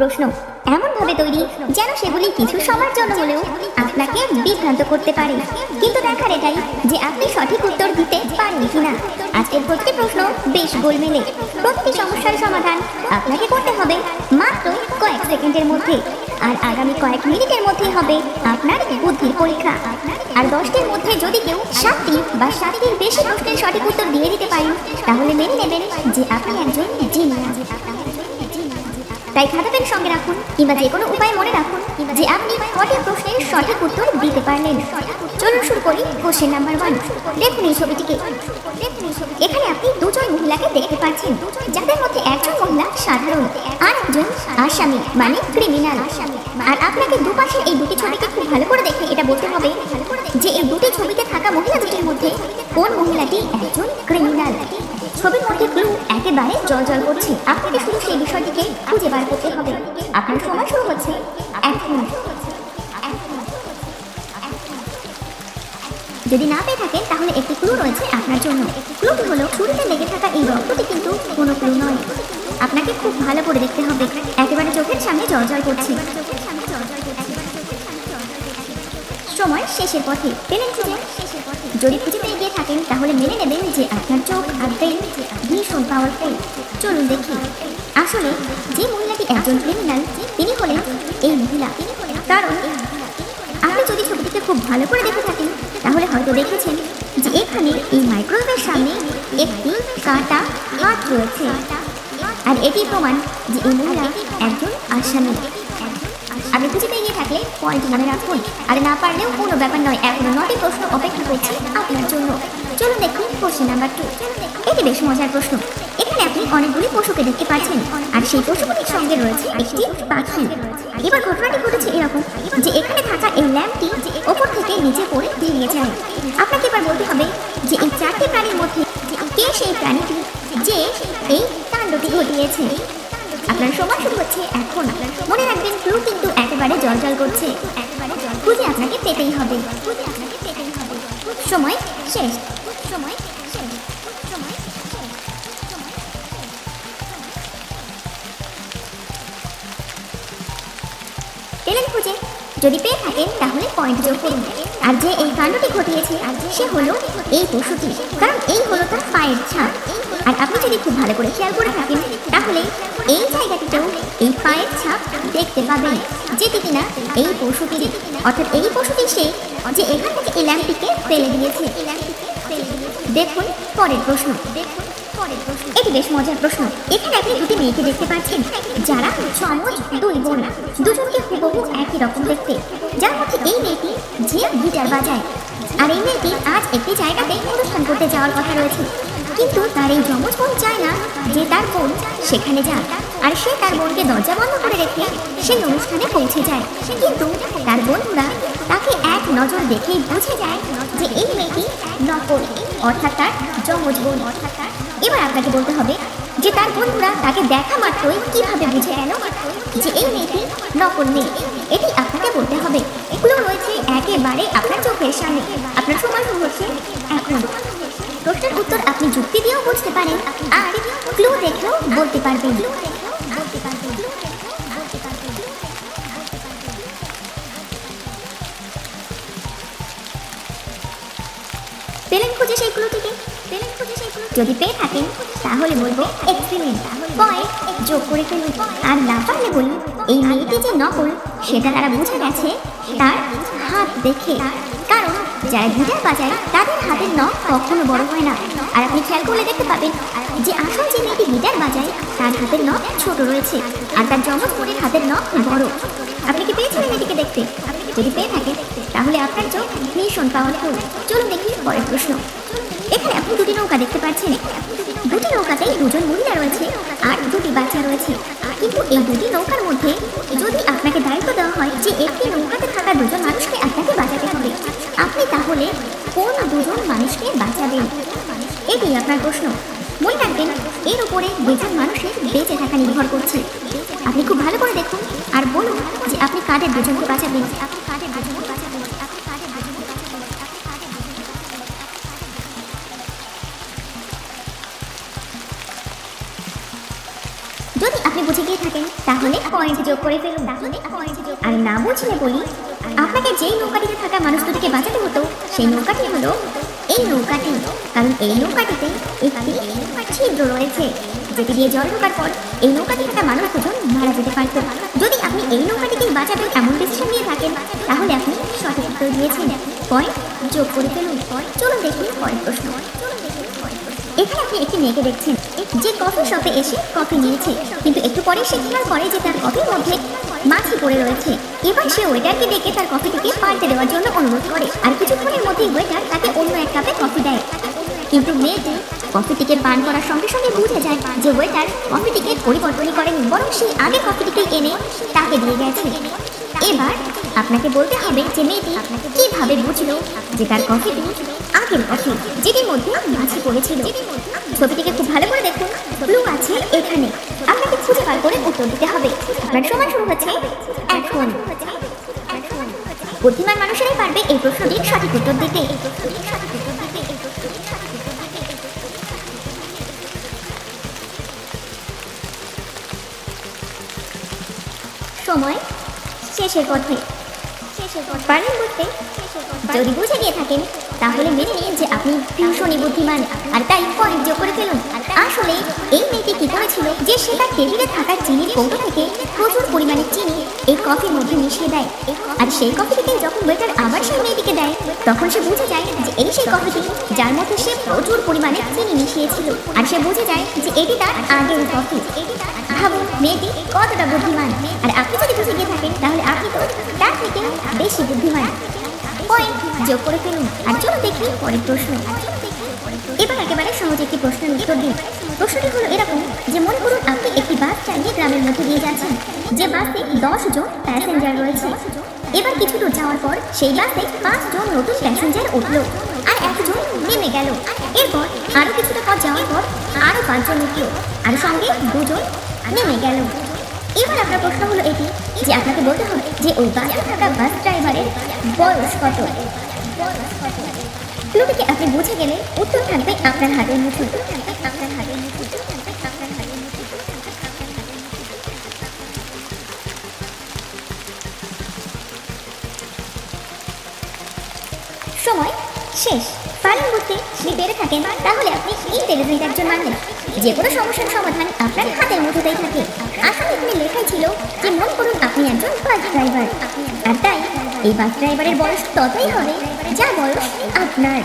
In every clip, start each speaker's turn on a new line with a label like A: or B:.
A: প্রশ্ন এমন ভাবে তৈরি যেন সেগুলি কিছু সময়ের জন্য হলেও আপনাকে বিভ্রান্ত করতে পারে। কিন্তু দেখার এটাই যে আপনি সঠিক উত্তর দিতে পারেন কিনা। আজকের প্রতিটি প্রশ্ন বেশ গোলমেলে। প্রতিটি সমস্যার সমাধান আপনাকে করতে হবে মাত্র কয়েক সেকেন্ডের মধ্যে। আর আগামী কয়েক মিনিটের মধ্যে হবে আপনার বুদ্ধির পরীক্ষা। আর দশটির মধ্যে যদি কেউ সাতটি বা সাতটির বেশি প্রশ্নের সঠিক উত্তর দিয়ে দিতে পারেন, তাহলে মেনে নেবেন যে আপনি একজন জিনিয়াস তাই খাতা পেন সঙ্গে রাখুন, কিংবা যে কোনো উপায় মনে রাখুন যে আপনি কটি প্রশ্নের সঠিক উত্তর দিতে পারলেন। চলুন শুরু করি কোশ্চেন নাম্বার ওয়ান দেখুন এই ছবিটিকে। এখানে আপনি দুজন মহিলাকে দেখতে পাচ্ছেন, যাদের মধ্যে একজন মহিলা সাধারণ আর একজন আসামি মানে ক্রিমিনাল আর আপনাকে দুপাশে এই দুটি একেবারে জল জল করছে। আপনাকে শুধু সেই বিষয়টিকে খুঁজে বার করতে হবে। আপনার সময় শুরু হচ্ছে। এখন যদি না পেয়ে থাকেন, তাহলে একটি ক্লু রয়েছে আপনার জন্য। ক্লুটি হলো, শুরুতে লেগে থাকা এই রক্তটি কিন্তু কোনো ক্লু নয়। আপনাকে খুব ভালো করে দেখতে হবে। একেবারে চোখের সামনে জল জল করছে। সময় শেষের পথে। পেলেন খুঁজে। যদি খুঁজে পেয়ে গিয়ে থাকেন, তাহলে মেনে নেবেন যে আপনার চোখ আর ব্রেন ভীষণ পাওয়ারফুল চলুন দেখি। আসলে, যে মহিলাটি একজন ক্রিমিনাল তিনি হলেন এই মহিলা। কারণ, আপনি যদি ছবিটিকে খুব ভালো করে দেখে থাকেন, তাহলে হয়তো দেখেছেন যে এখানে এই মাইক্রোওয়েভের সামনে একটি কাটা হাত রয়েছে। আর এটি প্রমাণ যে এই মহিলা একজন আসামি। আপনি খুঁজে পেয়ে গিয়ে থাকলে পয়েন্ট মনে রাখুন আর না পারলেও কোনো ব্যাপার নয়, এখনও নটি প্রশ্ন অপেক্ষা করছে আপনার জন্য। চলুন দেখুন কোশ্চেন নাম্বার টু এটি বেশ মজার প্রশ্ন। এখানে আপনি অনেকগুলি পশুকে দেখতে পাচ্ছেন, আর সেই পশুগুলির সঙ্গে রয়েছে একটি পাখি। এবার ঘটনাটি ঘটেছে এরকম যে এখানে থাকা এই ল্যাম্পটি ওপর থেকে নিচে পড়ে বেরিয়ে যায়। আপনাকে এবার বলতে হবে যে এই চারটি প্রাণীর মধ্যে কে সেই প্রাণীটি যে এই কাণ্ডটি ঘটিয়েছে? আপনার সময় শুরু হচ্ছে এখন। মনে রাখবেন ক্লু কিন্তু একেবারে জল জল করছে। খুঁজে আপনাকে পেতেই হবে। সময় শেষ। সময় শেষ। সময় পেলেন খুঁজে। যদি পেয়ে থাকেন, তাহলে পয়েন্ট যোগ করুন। আর যে এই কাণ্ডটি ঘটিয়েছে আর সে হলো এই পশুটি। কারণ এই হলো তার পায়ের ছাপ। আর আপনি যদি খুব ভালো করে খেয়াল করে থাকেন, তাহলে এই জায়গাটিতেও এই পায়ের ছাপ দেখতে পাবেন যেটি কিনা এই পশুটি। অর্থাৎ এই পশুটি সে যে এখান থেকে এই ল্যাম্পটিকে ফেলে দিয়েছে। দেখুন, পরের প্রশ্ন। দেখুন এটি বেশ মজার প্রশ্ন। এখানে আপনি দুটি মেয়েকে দেখতে পাচ্ছেন। যারা চমচ দুই বোন। দুজনকে হুবহু একই রকম দেখতে। যার মধ্যে এই মেয়েটি যে গিটার বাজায়। আর এই মেয়েটি আজ একটি জায়গাতে অনুষ্ঠান করতে যাওয়ার কথা রয়েছে। কিন্তু তার এই যমজ বোন চায় না যে তার বোন সেখানে যাক আর সে তার বোনকে দরজা বন্ধ করে রেখে সেই অনুষ্ঠানে পৌঁছে যায়। কিন্তু তার বন্ধুরা তাকে এক নজর দেখেই বুঝে যায় যে এই মেয়েটি নকল, অর্থাৎ তার যমজ বোন। অর্থাৎ তার এবার আপনাকে বলতে হবে যে তার বন্ধুরা তাকে দেখা মাত্রই কীভাবে বুঝে গেল যে এই মেয়েটি নকল মেয়ে। এটি আপনাকে বলতে হবে। এগুলো রয়েছে একেবারে আপনার চোখের সামনে। আপনার সময় হচ্ছে এখন। উত্তর আপনি যুক্তি দিয়েও বুঝতে পারেন। আর ক্লু দেখেও বলতে পারবেন। পেলেন খুঁজে সেই ক্লুটিকে পেলেন খুঁজে সেই ক্লু যদি পেয়ে থাকেন তাহলে বলব এক্সিলেন্ট পয়েন্ট যোগ করে ফেলুন। আর না পারলে বলি এই মেয়েটি যে নকল সেটা তারা বুঝে গেছে তার হাত দেখে। কারণ যারা গিটার বাজায় তাদের হাতের নখ কখনো বড় হয় না। আর আপনি খেয়াল করলে দেখতে পাবেন যে আসল যে মেয়েটি গিটার বাজায় তার হাতের নখ ছোট রয়েছে আর তার জমজ বোনের হাতের নখ বড়। আপনি কি পেয়েছিলেন এটিকে দেখতে? যদি পেয়ে থাকেন, তাহলে আপনার চোখ ভীষণ পাওয়ারফুল চলুন দেখি পরের প্রশ্ন। এখানে আপনি দুটি নৌকা দেখতে পাচ্ছেন। দুটি নৌকাতেই দুজন মহিলা রয়েছে আর দুটি বাচ্চা রয়েছে। কিন্তু এই দুটি নৌকার মধ্যে যদি আপনাকে দায়িত্ব দেওয়া হয় যে একটি নৌকাতে থাকা দুজন মানুষকে আপনাকে বাঁচাতে হবে তাহলে কোন দুজন মানুষকে বাঁচাবেন? এটি আপনার প্রশ্ন। মনে রাখবেন, এর উপরে দুজন মানুষের বেঁচে থাকা নির্ভর করছে। আপনি খুব ভালো করে দেখুন আর বলুন যে আপনি কাদের দুজনকে বাঁচাবেন? আপনি কাদের দুজনকে বাঁচাবেন আপনি কাদের দুজনকে বাঁচাবেন যদি আপনি বুঝে গিয়ে থাকেন, তাহলে পয়েন্ট যোগ করে ফেলুন। তাহলে পয়েন্ট যোগ আর না বুঝলে বলি আপনাকে যেই নৌকাটিতে থাকা মানুষ দুটিকে বাঁচাতে হতো, সেই নৌকাটি হলো এই নৌকাটি। কারণ এই নৌকাটিতে একটি ছিদ্র রয়েছে, যেটি দিয়ে জল ঢোকার পর এই নৌকাটি থাকা মানুষ দুজন মারা যেতে পারত। যদি আপনি এই নৌকাটিকে বাঁচাবেন এমন ডিসিশন নিয়ে থাকেন, তাহলে আপনি সঠিক উত্তর দিয়েছেন। পয়েন্ট যোগ করে ফেলুন। চলুন দেখি পরের প্রশ্ন। এখানে আপনি একটি মেয়েকে দেখছেন, যে কফি শপে এসে কফি নিয়েছে। কিন্তু একটু পরে সে খেয়াল করে যে তার কফির মধ্যে মাছি পড়ে রয়েছে। এবার সে ওয়েটারকে ডেকে তার কফিটিকে পাল্টে দেওয়ার জন্য অনুরোধ করে। আর কিছুক্ষণের মধ্যেই ওয়েটার তাকে অন্য এক কাপে কফি দেয়। কিন্তু মেয়েটি কফিটিকে পান করার সঙ্গে সঙ্গে বুঝে যায় যে ওয়েটার কফিটিকে পরিবর্তনই করেনি, বরং সেই আগে কফিটিকে এনে তাকে দিয়ে গেছে। এবার আপনাকে বলতে হবে যে মেয়েটি কীভাবে বুঝলো যে তার কফিটি আগের কফি, যেটির মধ্যে মাছি পড়েছিল। ছবিটিকে খুব ভালো করে দেখুন। ক্লু আছে এখানে। আপনাকে খুঁজে বার করে উত্তর দিতে হবে। আপনার সময় শুরু হচ্ছে এখন বুদ্ধিমান মানুষেরাই পারবে এই প্রশ্নটির সঠিক উত্তর দিতে। সময় শেষের পথে। পারেন বুঝতে। যদি বুঝে গিয়ে থাকেন। তাহলে মেনে নিন যে আপনি ভীষণই বুদ্ধিমান আর তাই পয়েন্ট যোগ করে ফেলুন। আসলে এই মেয়েটি কি করেছিল? যে সে তার টেবিলে থাকা চিনির কৌটো থেকে প্রচুর পরিমাণে চিনি এই কফির মধ্যে মিশিয়ে দেয়। আর সেই কফিটিকে যখন ওয়েটার আবার সেই মেয়েটিকে দেয়, তখন সে বুঝে যায় যে এই সেই কফিটি যার মধ্যে সে প্রচুর পরিমাণে চিনি মিশিয়েছিল। আর সে বুঝে যায় যে এটি তার আগের কফি। ভাবুন, মেয়েটি কতটা বুদ্ধিমান। আর আপনি যদি বুঝে গিয়ে থাকেন, তাহলে আপনি তো তার থেকে বেশি বুদ্ধিমান। পয়েন্ট যোগ করে ফেলুন। আর চলো দেখি পরের প্রশ্ন। এবার একেবারে সহজ একটি প্রশ্নের উত্তর দিন। প্রশ্নটি হলো এরকম, যে মনে করুন আপনি একটি বাস চালিয়ে গ্রামের মধ্যে দিয়ে যাচ্ছেন। যে বাসে দশ জন প্যাসেঞ্জার রয়েছে। এবার কিছু দূর যাওয়ার পর সেই বাসে পাঁচজন নতুন প্যাসেঞ্জার উঠল আর একজন নেমে গেল। এরপর আরও কিছুটা পথ যাওয়ার পর আরও পাঁচজন উঠল আর সঙ্গে দুজন নেমে গেল। এবার আপনার প্রশ্ন হলো এটি, যে আপনাকে বলতে হবে যে ওই বাসে থাকা বয়স কত ক্লুটিকে আপনি বুঝে গেলে উত্তর থাকবে হাতের আপনার হাতের মুঠো আপনার হাতের মুঠো। সময় শেষ। পারেন বুঝতে সে পেরে থাকেন তাহলে আপনি ইন্টেলিজেন্ট একজন মানুষ যে কোনো সমস্যার সমাধান আপনার হাতের মুঠোতেই থাকে। আসলে এখানে লেখাই ছিল যে মন করুন আপনি একজন বাস ড্রাইভার আর তাই এই বাস ড্রাইভারের বয়স ততই হবে যা বয়স আপনার।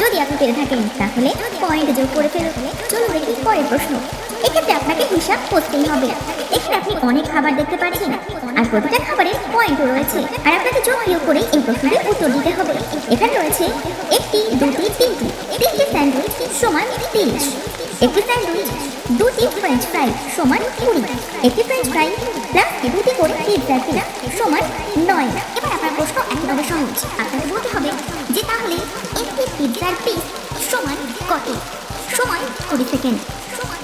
A: যদি আপনি পেরে থাকেন, তাহলে পয়েন্ট যোগ করে ফেলুন। চলুন দেখি পরের প্রশ্ন। এক্ষেত্রে আপনাকে হিসাব করতেই হবে। এখানে আপনি অনেক খাবার দেখতে পাচ্ছেন, আর প্রতিটা খাবারের পয়েন্টও রয়েছে। আর আপনাকে যোগ বিয়োগ করে এই প্রশ্নটির উত্তর দিতে হবে। এখানে রয়েছে একটি, দুটি, তিনটি। তিনটি স্যান্ডউইচ সমান তিরিশ। একটি স্যান্ডউইচ দুটি ফ্রেঞ্চ ফ্রাই সমান কুড়ি। একটি ফ্রেঞ্চ ফ্রাই প্লাস দুটি করে পিৎজার পিলা সমান নয়। এবার আপনার প্রশ্ন একেবারে সহজ। আপনাকে বলতে হবে সমান কুড়ি সেকেন্ড। সমান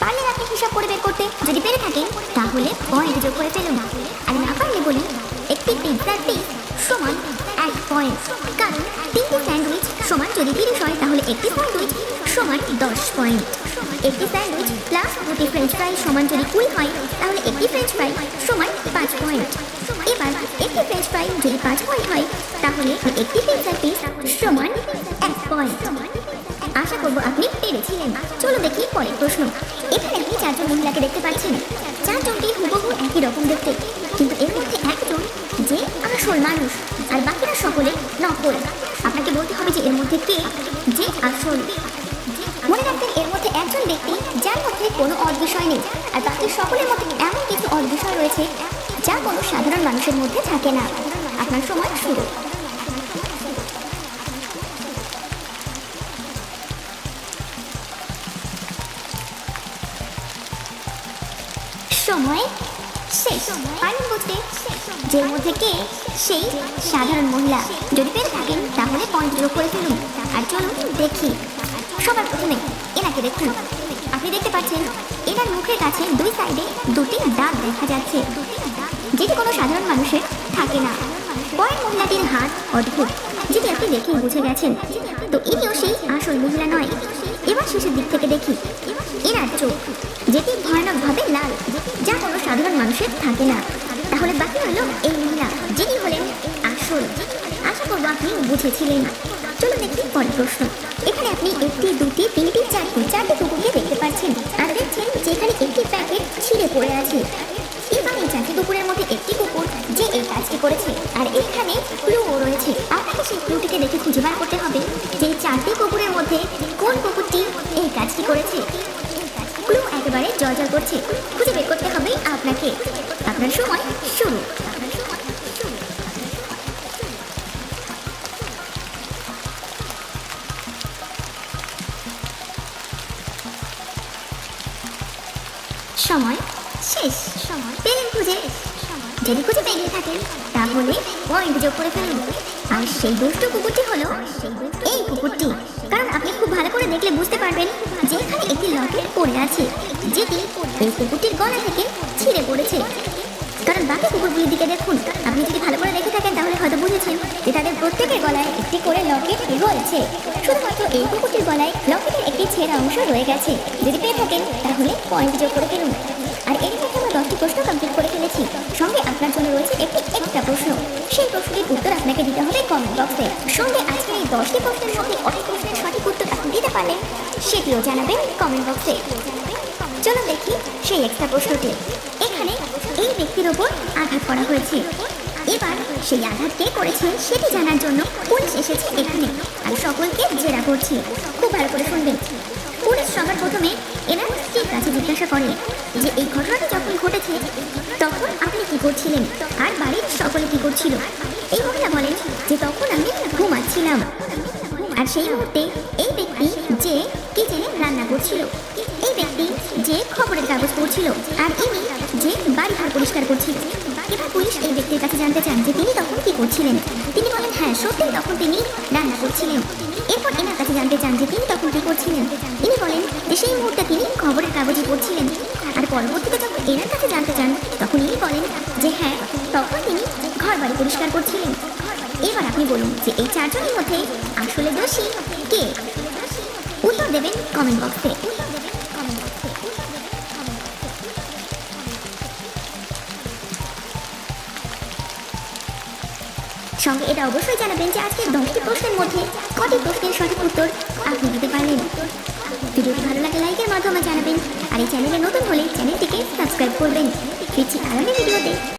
A: পারলে আপনি হিসাব করে বের করতে? যদি পেরে থাকেন, তাহলে পয়েন্ট যোগ করে ফেলুন আর না পারলে বলি একটি পিৎজার পিস সমান এক পয়েন্ট। কারণ তিনটি স্যান্ডউইচ সমান যদি তিরিশ হয়, তাহলে একটি স্যান্ডউইচ সমান দশ পয়েন্ট। একটি স্যান্ডউইচ প্লাস দুটি ফ্রেঞ্চ ফ্রাই সমান যদি কুড়ি হয়, তাহলে একটি ফ্রেঞ্চ ফ্রাই সমান পাঁচ পয়েন্ট এবার একটি ফ্রেঞ্চ ফ্রাই যদি পাঁচ পয়েন্ট হয়, তাহলে একটি পিৎজার পিস সমান এক পয়েন্ট আশা করব আপনি পেরেছিলেন। চলো দেখি পরের প্রশ্ন। এখানে আপনি চারজন মহিলাকে দেখতে পাচ্ছেন। চারজনটি হুবহু একই রকম দেখতে। কিন্তু এর মধ্যে একজন যে আসল মানুষ, আর বাকিরা সকলে নকল। আপনাকে বলতে হবে যে এর মধ্যে কে যে আসল। একজন ব্যক্তি যার মধ্যে কোনো অদ বিষয় নেই, আর বাকি সকলের মধ্যে এমন কিছু অদ বিষয় রয়েছে যা কোনো সাধারণ মানুষের মধ্যে থাকে না। আপনার সময় শুরু। সময় শেষ। পারেন বুঝতে যে মধ্যে কে সেই সাধারণ মহিলা। যদি পেরে থাকেন, তাহলে পয়েন্ট যোগ করে ফেলুন। আর চলুন দেখি। সবার প্রথমে এনাকে দেখুন। আপনি দেখতে পাচ্ছেন, এনার মুখের কাছে দুই সাইডে দুটি দাঁত দেখা যাচ্ছে। যেটি কোনো সাধারণ মানুষের থাকে না। পরের মহিলাটির হাত অদ্ভুত, যেটি আপনি দেখেই বুঝে গেছেন। তো ইনিও সেই আসল মহিলা নয়। এবার শেষের দিক থেকে দেখি, এনার চোখ, যেটি ভয়ানকভাবে লাল, যা কোনো সাধারণ মানুষের থাকে না। তাহলে বাকি হলো এই মহিলা, যিনি হলেন আসল। আশা করব আপনি বুঝেছিলেন। চলো দেখি পরের প্রশ্ন। এখানে আপনি একটি, দুটি, তিনটি, চারটি চারটি কুকুরকে দেখতে পাচ্ছেন আর দেখছেন যেখানে একটি প্যাকেট ছিঁড়ে পড়ে আছে। এবার এই চারটি কুকুরের মধ্যে একটি কুকুর যে এই কাজটি করেছে আর এখানে ক্লুও রয়েছে। আপনাকে সেই ক্লুটিকে দেখে খুঁজে বার করতে হবে যে চারটি কুকুরের মধ্যে কোন কুকুরটি এই কাজটি করেছে। ক্লু একেবারে জল জল করছে। খুঁজে বের করতে হবে আপনার খুঁজে যদি খুঁজে পেয়ে থাকেন তাহলে পয়েন্ট যোগ করে ফেলুন। আর সেই দুষ্ট কুকুরটি হলো এই কুকুরটি। কারণ আপনি খুব ভালো করে দেখলে বুঝতে পারবেন যে এখানে একটি লকেট পড়ে আছে, যেটি এই কুকুরটির গলা থেকে ছিঁড়ে পড়েছে। কারণ বাকি কুকুরগুলির দিকে দেখুন, আপনি যদি ভালো করে দেখে থাকেন, তাহলে হয়তো বুঝেছেন যে তাদের প্রত্যেকের গলায় একটি করে লকেট রয়েছে। শুধুমাত্র এই কুকুরটির গলায় লকেটের একটি ছেঁড়া অংশ রয়ে গেছে। যদি পেয়ে থাকেন, তাহলে পয়েন্ট যোগ করে ফেলুন। আর এর মধ্যে আমরা দশটি প্রশ্ন কমপ্লিট আপনার জন্য রয়েছে একটি এক্সট্রা প্রশ্ন। সেই প্রশ্নটির উত্তর আপনাকে দিতে হবে কমেন্ট বক্সে সঙ্গে আজকের এই দশটি প্রশ্নের মধ্যে অনেক প্রশ্নের সঠিক উত্তর আপনি দিতে পারলেন, সেটিও জানাবেন কমেন্ট বক্সে চলো দেখি সেই একটা প্রশ্নটি। এখানে এই ব্যক্তির ওপর আঘাত করা হয়েছে। এবার সেই আঘাত কে করেছে সেটি জানার জন্য পুলিশ এসেছে এখানে। আর সকলকে জেরা করছে। খুব ভালো করে শুনবেন। পুলিশ সবার প্রথমে এনার স্ত্রীর কাছে জিজ্ঞাসা করে যে এই ঘটনাটি যখন ঘটেছে, তখন আপনি কি করছিলেন? আর বাড়ির সকলে কি করছিল? এই মহিলা বলেন যে তখন আমি ঘুমাচ্ছিলাম। আর সেই মুহূর্তে এই ব্যক্তি যে কিচেনে রান্না করছিল, এই ব্যক্তি যে খবরের কাগজ পড়ছিল, আর ইনি যে বাড়ি ঘর পরিষ্কার করছিল। এবার পুলিশ এই ব্যক্তির কাছে জানতে চান যে তিনি তখন কি করছিলেন। তিনি বলেন হ্যাঁ সত্যি তখন তিনি রান্না করছিলেন। এরপর এনার কাছে জানতে চান যে তিনি তখন কি করছিলেন। তিনি বলেন যে সেই মুহূর্তে তিনি খবরের কাগজে পড়ছিলেন। আর পরবর্তীতে যখন এনার কাছে জানতে চান, তখন ইনি বলেন যে হ্যাঁ তখন তিনি ঘর বাড়ি পরিষ্কার করছিলেন। এবার আপনি বলুন যে এই চারজনের মধ্যে আসলে দোষী কে? উত্তর দেবেন কমেন্ট বক্সে। সঙ্গে এটা অবশ্যই জানাবেন যে আজকে দশটি প্রশ্নের মধ্যে কটি প্রশ্নের সঠিক উত্তর আপনি দিতে পারলেন। ভিডিওটি ভালো লাগে লাইকের মাধ্যমে জানাবেন আর এই চ্যানেলে নতুন হলে চ্যানেলটিকে সাবস্ক্রাইব করবেন। ফিরছি আগামী ভিডিওতে।